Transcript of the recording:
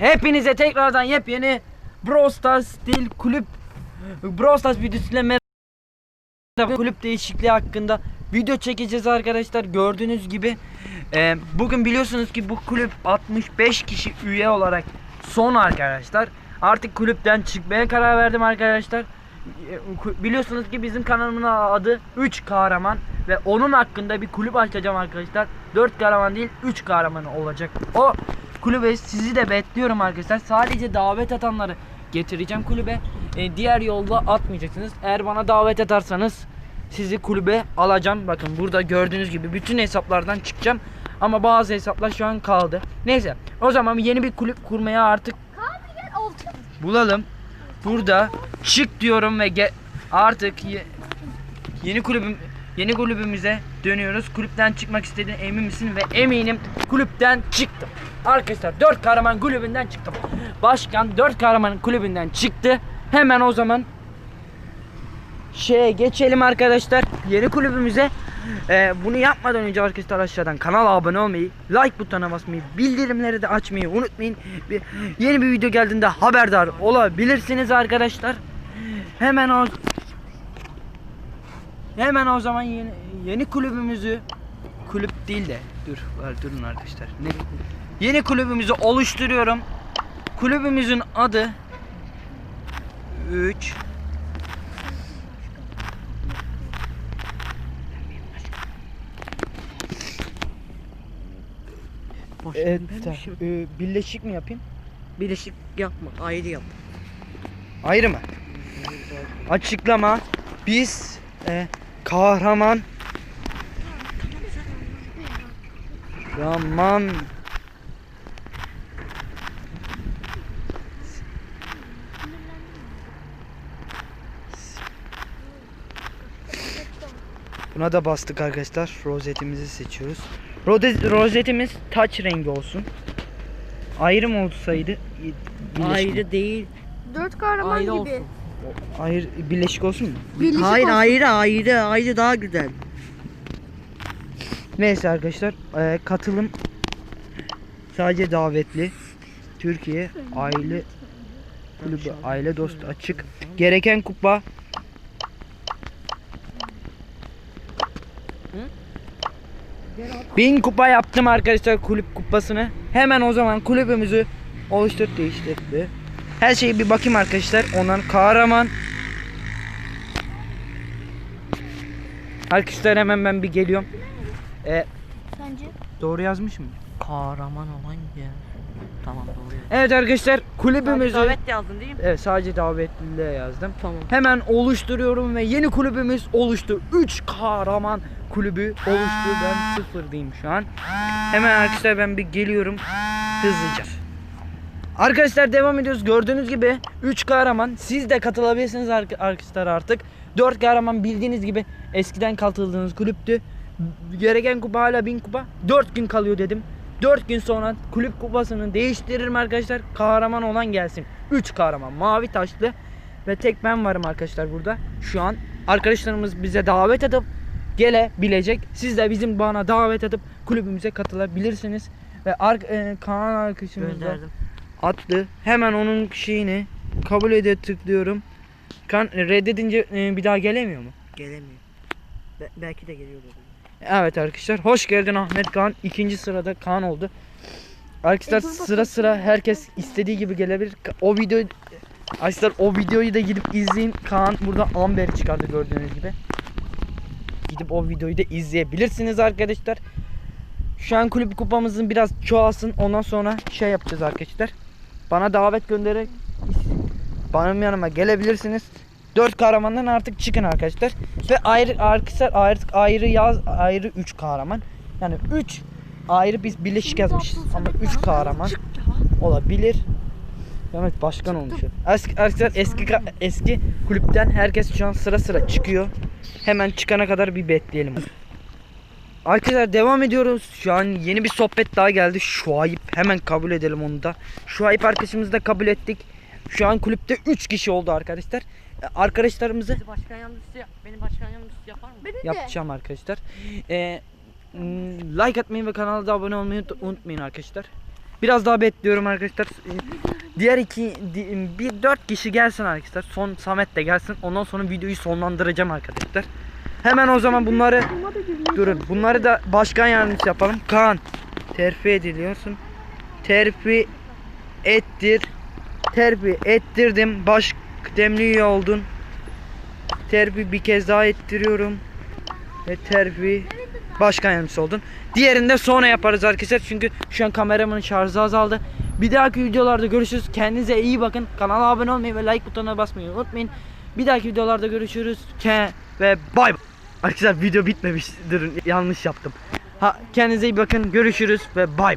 Hepinize tekrardan yepyeni Brawl Stars stil kulüp Brawl Stars videosuyla merhaba. Kulüp değişikliği hakkında video çekeceğiz arkadaşlar. Gördüğünüz gibi e, bugün biliyorsunuz ki bu kulüp 65 kişi üye olarak son arkadaşlar. Artık kulüpten çıkmaya karar verdim arkadaşlar. E, ku- Biliyorsunuz ki bizim kanalımın adı 3 kahraman ve onun hakkında bir kulüp açacağım arkadaşlar. 4 kahraman değil 3 kahraman olacak. O kulübe sizi de bekliyorum arkadaşlar. Sadece davet atanları getireceğim kulübe. E, diğer yolda atmayacaksınız. Eğer bana davet atarsanız sizi kulübe alacağım. Bakın burada gördüğünüz gibi bütün hesaplardan çıkacağım. Ama bazı hesaplar şu an kaldı. Neyse o zaman yeni bir kulüp kurmaya artık bulalım. Burada çık diyorum ve artık ye- yeni kulübüm yeni kulübümüze dönüyoruz. Kulüpten çıkmak istediğine emin misin? Ve eminim kulüpten çıktım. Arkadaşlar 4 kahraman kulübünden çıktım. Başkan 4 kahraman kulübünden çıktı. Hemen o zaman şeye geçelim arkadaşlar. Yeni kulübümüze. Ee, bunu yapmadan önce arkadaşlar aşağıdan kanala abone olmayı, like butonuna basmayı, bildirimleri de açmayı unutmayın. Bir, yeni bir video geldiğinde haberdar olabilirsiniz arkadaşlar. Hemen o Hemen o zaman yeni, yeni kulübümüzü kulüp değil de dur var durun arkadaşlar. Ne? Yeni kulübümüzü oluşturuyorum. Kulübümüzün adı 3 Evet, e, birleşik mi yapayım? Birleşik yapma, ayrı yap. Ayrı mı? Açıklama. Biz e, kahraman Yaman Buna da bastık arkadaşlar. Rozetimizi seçiyoruz. Rode- rozetimiz taç rengi olsun. Ayrı mı olsaydı? birleşik mi? Ayrı değil. Dört kahraman Ayrı gibi. olsun. Ayrı birleşik olsun mu? Birleşik Hayır olsun. ayrı ayrı ayrı daha güzel. Neyse arkadaşlar eee, katılım sadece davetli Türkiye aile kulübü aile dostu açık gereken kupa Bin kupa yaptım arkadaşlar kulüp kupasını. Hemen o zaman kulübümüzü oluştur değiştirdi. Her şeyi bir bakayım arkadaşlar. Ondan kahraman. Arkadaşlar hemen ben bir geliyorum. E, Sence? doğru yazmış mı? Kahraman olan ya. Tamam doğru. Evet arkadaşlar kulübümüzü Davet yazdın değil mi? evet, sadece davetliyle yazdım. Tamam. Hemen oluşturuyorum ve yeni kulübümüz oluştu. 3 kahraman kulübü oluştu. Ben sıfırdayım şu an. Hemen arkadaşlar ben bir geliyorum hızlıca. Arkadaşlar devam ediyoruz. Gördüğünüz gibi 3 kahraman. Siz de katılabilirsiniz ark- arkadaşlar artık. 4 kahraman bildiğiniz gibi eskiden katıldığınız kulüptü. Gereken kupa hala 1000 kupa. 4 gün kalıyor dedim. 4 gün sonra kulüp kupasını değiştiririm arkadaşlar. Kahraman olan gelsin. 3 kahraman mavi taşlı ve tek ben varım arkadaşlar burada. Şu an arkadaşlarımız bize davet edip gelebilecek. Siz de bizim bana davet edip kulübümüze katılabilirsiniz. Ve ar- e, Kaan arkadaşımız da Gönderdim. attı. Hemen onun şeyini kabul ede tıklıyorum. Kan reddedince e, bir daha gelemiyor mu? Gelemiyor. Be- belki de geliyor. Evet arkadaşlar hoş geldin Ahmet Kaan. İkinci sırada Kaan oldu. Arkadaşlar E, sıra sıra herkes istediği gibi gelebilir. O video Arkadaşlar o videoyu da gidip izleyin. Kaan burada Amber'i çıkardı gördüğünüz gibi. Gidip o videoyu da izleyebilirsiniz arkadaşlar. Şu an kulüp kupamızın biraz çoğalsın. Ondan sonra şey yapacağız arkadaşlar. Bana davet göndererek benim yanıma gelebilirsiniz. Dört kahramandan artık çıkın arkadaşlar. Ve ayrı arkadaşlar artık ayrı yaz ayrı 3 kahraman. Yani 3 ayrı biz birleşik yazmışız ama 3 kahraman olabilir. Evet başkan olmuş. Eski, arkadaşlar eski eski kulüpten herkes şu an sıra sıra çıkıyor. Hemen çıkana kadar bir bekleyelim. Arkadaşlar devam ediyoruz. Şu an yeni bir sohbet daha geldi. Şuayip hemen kabul edelim onu da. Şuayip arkadaşımızı da kabul ettik. Şu an kulüpte 3 kişi oldu arkadaşlar. E, Arkadaşlarımızı Bizi başkan yardımcısı yap. Beni başkan yardımcısı yapar mı? Benim de. yapacağım arkadaşlar. Ee, like atmayı ve kanala da abone olmayı unut- unutmayın arkadaşlar. Biraz daha bekliyorum arkadaşlar. Diğer iki di- bir dört kişi gelsin arkadaşlar. Son Samet de gelsin. Ondan sonra videoyu sonlandıracağım arkadaşlar. Hemen o zaman bunları durun. Bunları da başkan yardımcısı yapalım. Kaan terfi ediliyorsun. Terfi ettir. Terfi ettirdim. Baş kıdemli üye oldun. Terfi bir kez daha ettiriyorum. Ve terfi başkan yardımcısı oldun. Diğerini de sonra yaparız arkadaşlar. Çünkü şu an kameramın şarjı azaldı. Bir dahaki videolarda görüşürüz. Kendinize iyi bakın. Kanala abone olmayı ve like butonuna basmayı unutmayın. Bir dahaki videolarda görüşürüz. Ke ve bay bay. Arkadaşlar video bitmemiş. Durun yanlış yaptım. Ha kendinize iyi bakın. Görüşürüz ve bay.